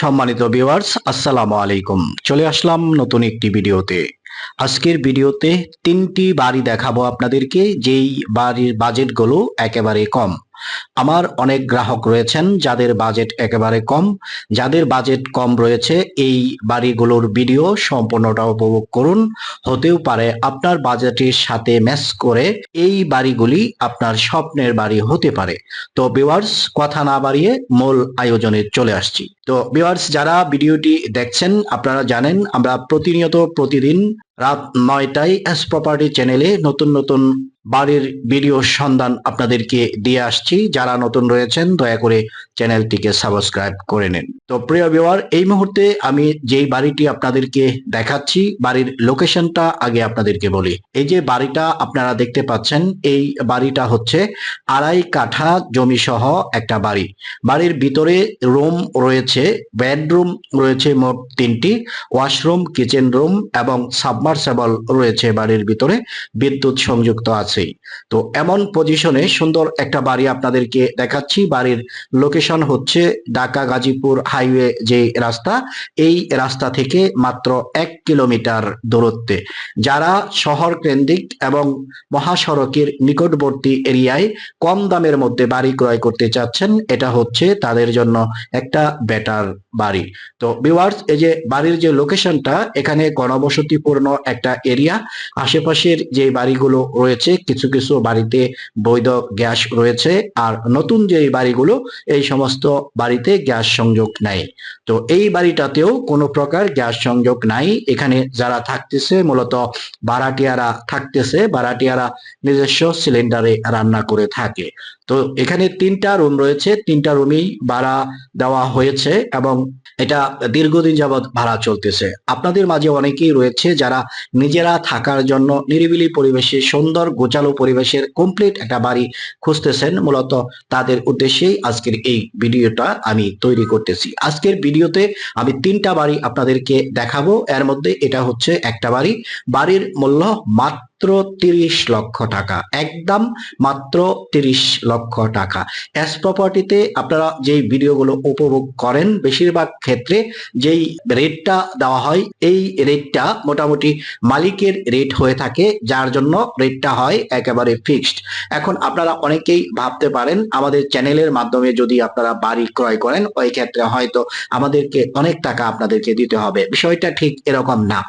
সম্মানিত ভিউয়ার্স আসসালামু আলাইকুম। চলে আসলাম নতুন একটি ভিডিওতে। আজকের ভিডিওতে তিনটি বাড়ি দেখাবো আপনাদেরকে, যেই বাড়ির বাজেটগুলো একেবারে কম। আমার অনেক গ্রাহক রয়েছেন যাদের বাজেট একেবারে কম। যাদের বাজেট কম রয়েছে, এই বাড়িগুলোর ভিডিও সম্পূর্ণটা উপভোগ করুন। হতেও পারে আপনার বাজেটের সাথে ম্যাচ করে এই বাড়িগুলি আপনার স্বপ্নের বাড়ি হতে পারে। তো ভিউয়ার্স কথা না বাড়িয়ে মূল আয়োজনে চলে আসছি। তো ভিউয়ার্স যারা ভিডিওটি দেখছেন, আপনারা জানেন আমরা প্রতিনিয়ত প্রতিদিন রাত নয়টায় এস প্রপার্টি চ্যানেলে নতুন নতুন বাড়ির ভিডিও সন্ধান আপনাদেরকে দিয়ে আসছি। যারা নতুন রয়েছেন, দয়া করে চ্যানেলটিকে সাবস্ক্রাইব করে নিন। তো প্রিয় ভিউয়ার, এই মুহূর্তে আমি যেই বাড়িটি আপনাদেরকে দেখাচ্ছি, বাড়ির লোকেশনটা আগে আপনাদেরকে বলি। এই যে বাড়িটা আপনারা দেখতে পাচ্ছেন, এই বাড়িটা হচ্ছে আড়াই কাঠা জমি সহ একটা বাড়ি। বাড়ির ভিতরে রুম রয়েছে, বেডরুম রয়েছে মোট তিনটি, ওয়াশরুম, কিচেন রুম এবং সাবমার্সেবল রয়েছে বাড়ির ভিতরে। বিদ্যুৎ সংযুক্ত আছেই। তো এমন পজিশনে সুন্দর একটা বাড়ি আপনাদেরকে দেখাচ্ছি। বাড়ির লোকেশন হচ্ছে ঢাকা গাজীপুর হাইওয়ে যে রাস্তা, এই রাস্তা থেকে মাত্র এক কিলোমিটার দূরত্বে। যারা শহর কেন্দ্রিক এবং মহাসড়কের নিকটবর্তী এরিয়ায় কম দামের মধ্যে বাড়ি ক্রয় করতে চাচ্ছেন, এটা হচ্ছে তাদের জন্য একটা বেটার বাড়ি। তো ভিউয়ার্স এই যে বাড়ির যে লোকেশনটা এখানে গণবসতিপূর্ণ একটা এরিয়া আশেপাশের যে বাড়িগুলো রয়েছে কিছু কিছু বাড়িতে বৈধ গ্যাস রয়েছে আর নতুন যে বাড়িগুলো, এই সমস্ত বাড়িতে গ্যাস সংযোগ নাই। তো এই বাড়িটাতেও কোনো প্রকার গ্যাস সংযোগ নাই। এখানে যারা থাকতেছে, মূলত ভাড়াটিয়ারা থাকতেছে ভাড়াটিয়ারা নিজস্ব সিলিন্ডারে রান্না করে থাকে। তো এখানে তিনটা রুম রয়েছে, তিনটা রুমেই ভাড়া দেওয়া হয়েছে এবং এটা দীর্ঘদিন যাবৎ ভাড়া চলতেছে। আপনাদের মাঝে অনেকেই রয়েছে যারা নিজেরা থাকার জন্য নিরিবিলি পরিবেশে সুন্দর গোচালো পরিবেশের কমপ্লিট একটা বাড়ি খুঁজতেছেন। মূলত তাদের উদ্দেশ্যেই আজকের এই ভিডিওটা আমি তৈরি করতেছি। আজকের ভিডিওতে আমি তিনটা বাড়ি আপনাদেরকে দেখাবো। এর মধ্যে এটা হচ্ছে একটা বাড়ি। বাড়ির মূল্য মাত্র তিরিশ লক্ষ টাকা, একদম মাত্র তিরিশ লক্ষ টাকা। এস প্রপার্টিতে আপনারা যেই ভিডিওগুলো উপভোগ করেন, বেশিরভাগ ক্ষেত্রে যেই রেটটা দেওয়া হয়, এই রেটটা মোটামুটি মালিকের রেট হয়ে থাকে, যার জন্য রেটটা হয় একেবারে ফিক্সড এখন আপনারা অনেকেই ভাবতে পারেন, আমাদের চ্যানেলের মাধ্যমে যদি আপনারা বাড়ি ক্রয় করেন, ওই ক্ষেত্রে হয়তো আমাদেরকে অনেক টাকা আপনাদেরকে দিতে হবে। বিষয়টা ঠিক এরকম না।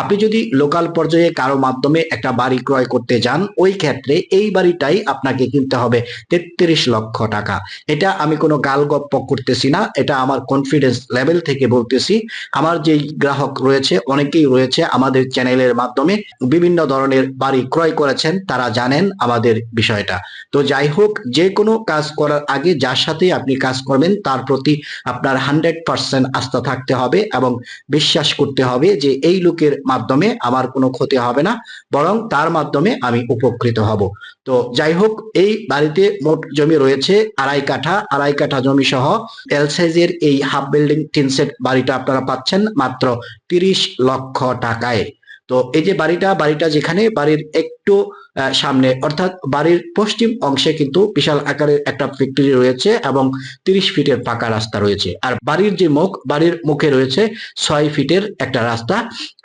আপনি যদি লোকাল পর্যায়ে কারও মাধ্যমে একটা বাড়ি ক্রয় করতে যান, ওই ক্ষেত্রে এই বাড়িটাই আপনাকে কিনতে হবে তেত্রিশ লক্ষ টাকা। এটা আমি কোনো গাল গপ্প করতেছি না, এটা আমার কনফিডেন্স লেভেল থেকে বলতেছি। আমার যেই গ্রাহক রয়েছে, অনেকেই রয়েছে আমাদের চ্যানেলের মাধ্যমে বিভিন্ন ধরনের বাড়ি ক্রয় করেছেন, তারা জানেন আমাদের বিষয়টা। তো যাই হোক, যে কোনো কাজ করার আগে যার সাথে আপনি কাজ করবেন, তার প্রতি আপনার হান্ড্রেড পার্সেন্ট আস্থা থাকতে হবে এবং বিশ্বাস করতে হবে যে এই লোকের মাধ্যমে আমার কোনো ক্ষতি হবে না, বরং তার মাধ্যমে আমি উপকৃত হব। তো যাই হোক, এই বাড়িতে মোট জমি রয়েছে আড়াই কাঠা। আড়াই কাঠা জমি সহ এল সাইজের এই হাফ বিল্ডিং টিন সেট বাড়িটা আপনারা পাচ্ছেন মাত্র তিরিশ লক্ষ টাকায়। তো এই যে বাড়িটা বাড়িটা যেখানে বাড়ির একটু সামনে। অর্থাৎ বাড়ির পশ্চিম অংশে কিন্তু বিশাল আকারের একটা ফ্যাক্টরি রয়েছে এবং তিরিশ ফিটের পাকা রাস্তা রয়েছে। আর বাড়ির যে মুখ, বাড়ির মুখে রয়েছে ছয় ফিটের একটা রাস্তা।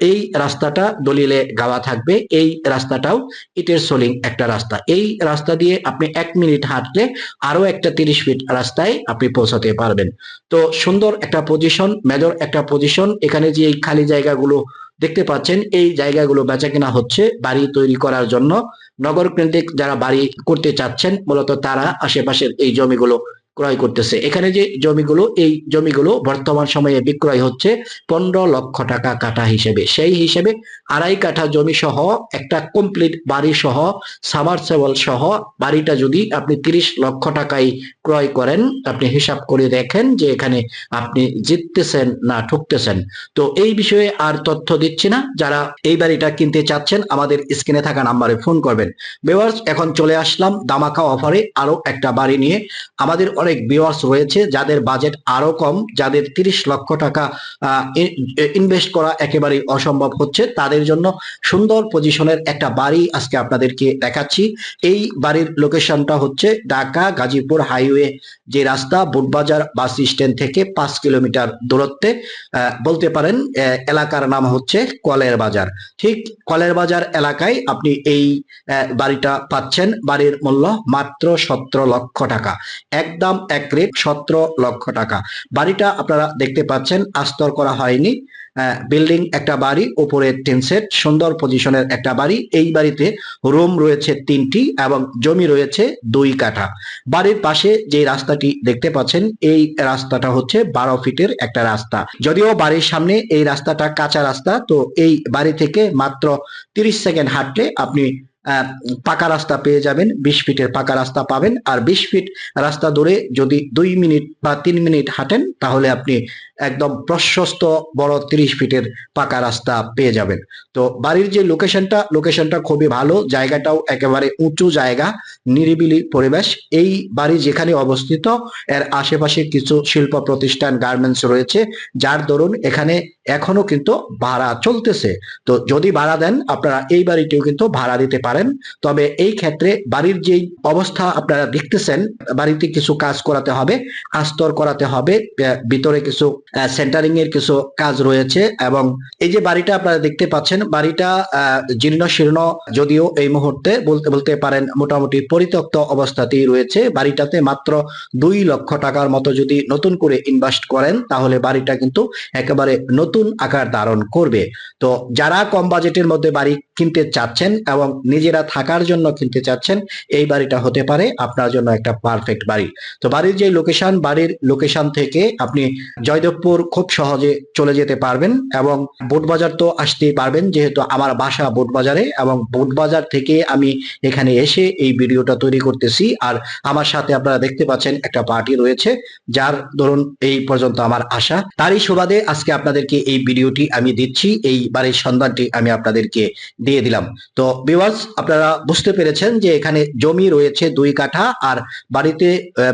এই রাস্তাটা দলিলে গাওয়া থাকবে। এই রাস্তাটাও ইটের সোলিং একটা রাস্তা। এই রাস্তা দিয়ে আপনি এক মিনিট হাঁটলে আরও একটা তিরিশ ফিট রাস্তায় আপনি পৌঁছাতে পারবেন। তো সুন্দর একটা পজিশন মেজর একটা পজিশন এখানে যে এই খালি জায়গাগুলো দেখতে পাচ্ছেন এই জায়গাগুলো বেচা কেনা হচ্ছে বাড়ি তৈরি করার জন্য। নগর কেন্দ্রিক যারা বাড়ি করতে চাচ্ছেন, মূলত তারা আশেপাশের এই জমিগুলো ক্রয় করতেছে। এখানে যে জমিগুলো, এই জমিগুলো বর্তমান সময়ে বিক্রয় হচ্ছে পনেরো লক্ষ টাকা কাঠা হিসেবে। সেই হিসেবে আড়াই কাঠা জমি সহ, একটা কমপ্লিট বাড়ি সহ সামারসেবল সহ, বাড়িটা যদি আপনি তিরিশ লক্ষ টাকায় ক্রয় করেন, আপনি হিসাব করে দেখেন যে এখানে আপনি জিততেছেন না ঠুকতেছেন। তো এই বিষয়ে আর তথ্য দিচ্ছি না। যারা এই বাড়িটা কিনতে চাচ্ছেন, আমাদের স্ক্রিনে থাকা নাম্বারে ফোন করবেন। বেওয়ার্স এখন চলে আসলাম দামাকা অফারে আরও একটা বাড়ি নিয়ে। আমাদের অনেক অনেক ভিউয়ার্স রয়েছে যাদের বাজেট আরও কম, যাদের তিরিশ লক্ষ টাকা ইনভেস্ট করা একেবারেই অসম্ভব হচ্ছে। তাদের জন্য সুন্দর পজিশনের একটা বাড়ি আজকে আপনাদেরকে দেখাচ্ছি। এই বাড়ির লোকেশনটা হচ্ছে ঢাকা গাজীপুর হাইওয়ে যে রাস্তা বুটবাজার বাস স্ট্যান্ড থেকে পাঁচ কিলোমিটার দূরত্বে। বলতে পারেন এলাকার নাম হচ্ছে কলের বাজার। ঠিক কলের বাজার এলাকায় আপনি এই বাড়িটা পাচ্ছেন। বাড়ির মূল্য মাত্র সতেরো লক্ষ টাকা। একদম এক রেট সতেরো লক্ষ টাকা। বাড়িটা আপনারা দেখতে পাচ্ছেন, আস্তর করা হয়নি। বিল্ডিং একটা বাড়ি উপরে টিন সেট, সুন্দর পজিশনের একটা বাড়ি। এই বাড়িতে রুম রয়েছে তিনটি এবং জমি রয়েছে দুই কাঠা। বাড়ির পাশে যে রাস্তাটি দেখতে পাচ্ছেন, এই রাস্তাটা হচ্ছে বারো ফিটের একটা রাস্তা। যদিও বাড়ির সামনে এই রাস্তাটা কাঁচা রাস্তা, তো এই বাড়ি থেকে মাত্র তিরিশ সেকেন্ড হাঁটলে আপনি পাকা রাস্তা পেয়ে যাবেন, বিশ ফিটের পাকা রাস্তা পাবেন। আর বিশ ফিট রাস্তা ধরে যদি দুই মিনিট বা তিন মিনিট হাঁটেন, তাহলে আপনি একদম প্রশস্ত বড় তিরিশ ফিটের পাকা রাস্তা পেয়ে যাবেন। তো বাড়ির যে লোকেশনটা লোকেশনটা খুবই ভালো, জায়গাটাও একেবারে উঁচু জায়গা, নিরিবিলি পরিবেশ। এই বাড়ি যেখানে অবস্থিত, এর আশেপাশে কিছু শিল্প প্রতিষ্ঠান গার্মেন্টস রয়েছে, যার দরুন এখানে এখনও কিন্তু ভাড়া চলতেছে। তো যদি ভাড়া দেন, আপনারা এই বাড়িটিও কিন্তু ভাড়া দিতে পারেন। তবে এই ক্ষেত্রে বাড়ির যেই অবস্থা আপনারা দেখতেছেন, বাড়িতে কিছু কাজ করাতে হবে, আস্তর করাতে হবে ভিতরে কিছু সেন্টারিং এর কিছু কাজ রয়েছে এবং এই যে বাড়িটা আপনারা দেখতে পাচ্ছেন, বাড়িটা জীর্ণ শীর্ণ যদিও এই মুহূর্তে বলতে বলতে পারেন মোটামুটি পরিত্যক্ত অবস্থাতেই রয়েছে। বাড়িটাতে মাত্র দুই লক্ষ টাকার মতো যদি নতুন করে ইনভেস্ট করেন, তাহলে বাড়িটা কিন্তু একেবারে নতুন আকার ধারণ করবে। তো যারা কম বাজেটের মধ্যে বাড়ি কিনতে চাচ্ছেন এবং নিজেরা থাকার জন্য কিনতে চাচ্ছেন, এই বাড়িটা হতে পারে আপনার জন্য একটা পারফেক্ট বাড়ি। তো বাড়ির যে লোকেশন বাড়ির লোকেশন থেকে আপনি জয়দেবপুর খুব সহজে চলে যেতে পারবেন এবং বোটবাজার তো আসতেই পারবেন, যেহেতু আমার বাসা বোটবাজারে এবং বোটবাজার থেকে আমি এখানে এসে এই ভিডিওটা তৈরি করতেছি। আর আমার সাথে আপনারা দেখতে পাচ্ছেন একটা পার্টি রয়েছে, যার ধরুন এই পর্যন্ত আমার আশা। তারই সুবাদে আজকে আপনাদেরকে এই ভিডিওটি আমি দিচ্ছি, এই বাড়ির সন্ধানটি আমি আপনাদেরকে দিয়ে দিলাম। তো ভিউয়ার্স আপনারা বুঝতে পেরেছেন যে এখানে জমি রয়েছে দুই কাঠা, আর বাড়িতে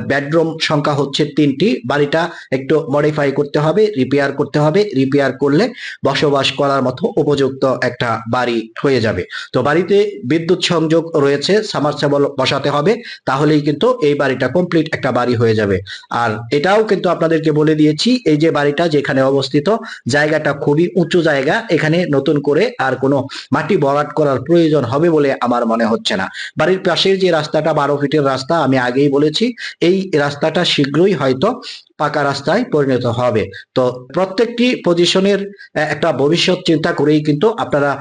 বেডরুম সংখ্যা হচ্ছে তিনটি। বাড়িটা একটু মডিফাই করতে হবে রিপেয়ার করতে হবে রিপেয়ার করলে বসবাস করার মতো উপযুক্ত একটা বাড়ি হয়ে যাবে। তো বাড়িতে বিদ্যুৎ সংযোগ রয়েছে সামারসেবল বসাতে হবে, তাহলেই কিন্তু এই বাড়িটা কমপ্লিট একটা বাড়ি হয়ে যাবে। আর এটাও কিন্তু আপনাদেরকে বলে দিয়েছি, এই যে বাড়িটা যেখানে অবস্থিত, জায়গাটা খুবই উঁচু জায়গা, এখানে নতুন করে আর কোনো মাটি বরাট করার প্রয়োজন হবে বলে আমার মনে হচ্ছে না। বাড়ির পাশের যে রাস্তাটা, বারো ফিটের রাস্তা, আমি আগেই বলেছি, এই রাস্তাটা শীঘ্রই হয়তো পাকা রাস্তায় পরিণত হবে। তো প্রত্যেকটি পজিশনের একটা ভবিষ্যৎ চিন্তা করেই কিন্তু আপনারা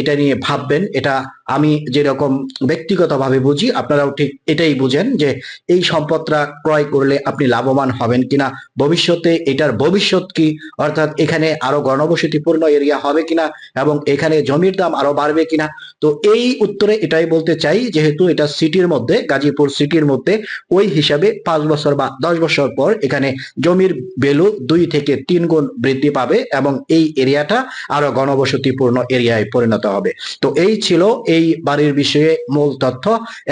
এটা নিয়ে ভাববেন। এটা আমি যেরকম ব্যক্তিগতভাবে বুঝি, আপনারাও ঠিক এটাই বুঝেন যে এই সম্পদটা ক্রয় করলে আপনি লাভবান হবেন কিনা, ভবিষ্যতে এটার ভবিষ্যৎ কি, অর্থাৎ এখানে আরও গণবসতিপূর্ণ এরিয়া হবে কিনা, এবং এখানে জমির দাম আরও বাড়বে কিনা তো এই উত্তরে এটাই বলতে চাই, যেহেতু এটা সিটির মধ্যে, গাজীপুর সিটির মধ্যে ওই হিসাবে পাঁচ বছর বা দশ বছর পর এখানে জমির ভ্যালু দুই থেকে তিন গুণ বৃদ্ধি পাবে এবং এই এরিয়াটা আরও গণবসতিপূর্ণ এরিয়ায় পরিণত হবে। তো এই ছিল এই বাড়ির বিষয়ে মূল তথ্য।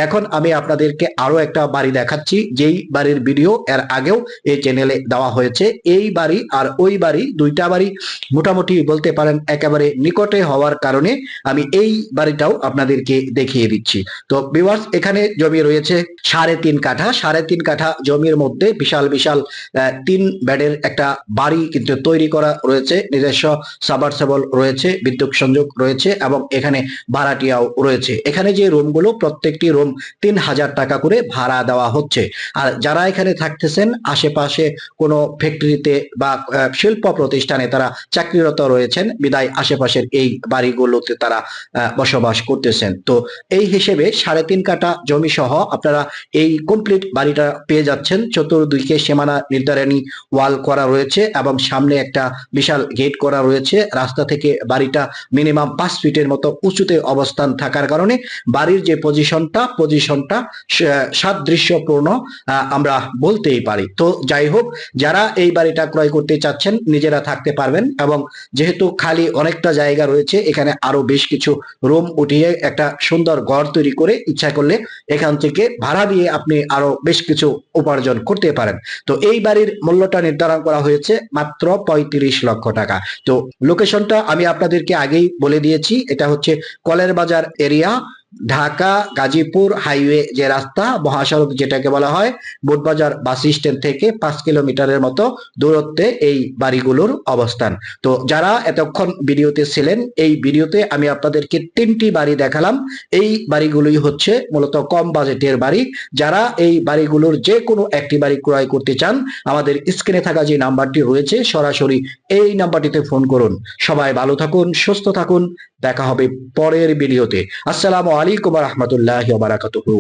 এখন আমি আপনাদেরকে আরও একটা বাড়ি দেখাচ্ছি, যেই বাড়ির ভিডিও এর আগেও এই চ্যানেলে দেওয়া হয়েছে। এই বাড়ি আর ওই বাড়ি দুইটা বাড়ি মোটামুটি বলতে পারেন একেবারে নিকটে হওয়ার কারণে আমি এই বাড়িটাও আপনাদেরকে দেখিয়ে দিচ্ছি। তো বিভার্স এখানে জমি রয়েছে সাড়ে তিন কাঠা। সাড়ে তিন কাঠা জমির মধ্যে বিশাল বিশাল তিন বেডের একটা বাড়ি কিন্তু তৈরি করা রয়েছে। নিজস্ব সাবারসেবল রয়েছে বিদ্যুৎ সংযোগ রয়েছে এবং এখানে ভাড়াটিয়াও রয়েছে। এখানে যে রুমগুলো প্রত্যেকটি রুম তিন হাজার টাকা করে ভাড়া দেওয়া হচ্ছে। আর যারা এখানে থাকতেছেন আশেপাশে কোনো ফ্যাক্টরিতে বা শিল্প প্রতিষ্ঠানে তারা চাকরিরত রয়েছেন বিদায় আশেপাশের এই বাড়িগুলোতে তারা আহ, বসবাস করতেছেন। তো এই হিসেবে সাড়ে তিন কাঠা জমি সহ আপনারা এই কমপ্লিট বাড়িটা পেয়ে যাচ্ছেন। চতুর্দিকে সীমানা নির্ধারণী ওয়াল করা রয়েছে এবং সামনে একটা বিশাল গেট করা রয়েছে। রাস্তা থেকে বাড়িটা মিনিমাম পাঁচ ফিটের মতো উঁচুতে অবস্থান থাকার কারণে বাড়ির যে পজিশনটা পজিশনটা সাদৃশ্যপূর্ণ আমরা বলতেই পারি। তো যাই হোক, যারা এই বাড়িটা ক্রয় করতে চাচ্ছেন, নিজেরা থাকতে পারবেন এবং যেহেতু খালি অনেকটা জায়গা রয়েছে, এখানে আরও বেশ কিছু রুম উঠিয়ে একটা সুন্দর ঘর তৈরি করে ইচ্ছা করলে এখান থেকে ভাড়া দিয়ে আপনি আরও বেশ কিছু উপার্জন করতে পারেন। তো এই বাড়ির মূল্যটা নির্ধারণ করা হয়েছে মাত্র পঁয়ত্রিশ লক্ষ টাকা। তো লোকেশনটা আমি আপনাদেরকে আগেই বলে দিয়েছি। এটা হচ্ছে কলের বাজার এরিয়া ঢাকা, গাজীপুর হাইওয়ে যে রাস্তা, মহাসড়ক যেটাকে বলা হয়, বোটবাজার বাস স্ট্যান্ড থেকে পাঁচ কিলোমিটারের মতো দূরত্বে এই বাড়িগুলোর অবস্থান। তো যারা এতক্ষণ ভিডিওতে ছিলেন, এই ভিডিওতে আমি আপনাদেরকে তিনটি বাড়ি দেখালাম। এই বাড়িগুলোই হচ্ছে মূলত কম বাজেটের বাড়ি। যারা এই বাড়িগুলোর যে কোনো একটি বাড়ি ক্রয় করতে চান, আমাদের স্ক্রিনে থাকা যে নাম্বারটি রয়েছে, সরাসরি এই নাম্বারটিতে ফোন করুন। সবাই ভালো থাকুন, সুস্থ থাকুন। দেখা হবে পরের ভিডিওতে আসসালামু আলাইকুম রহমতুল্লাহ বারাকাতুহু।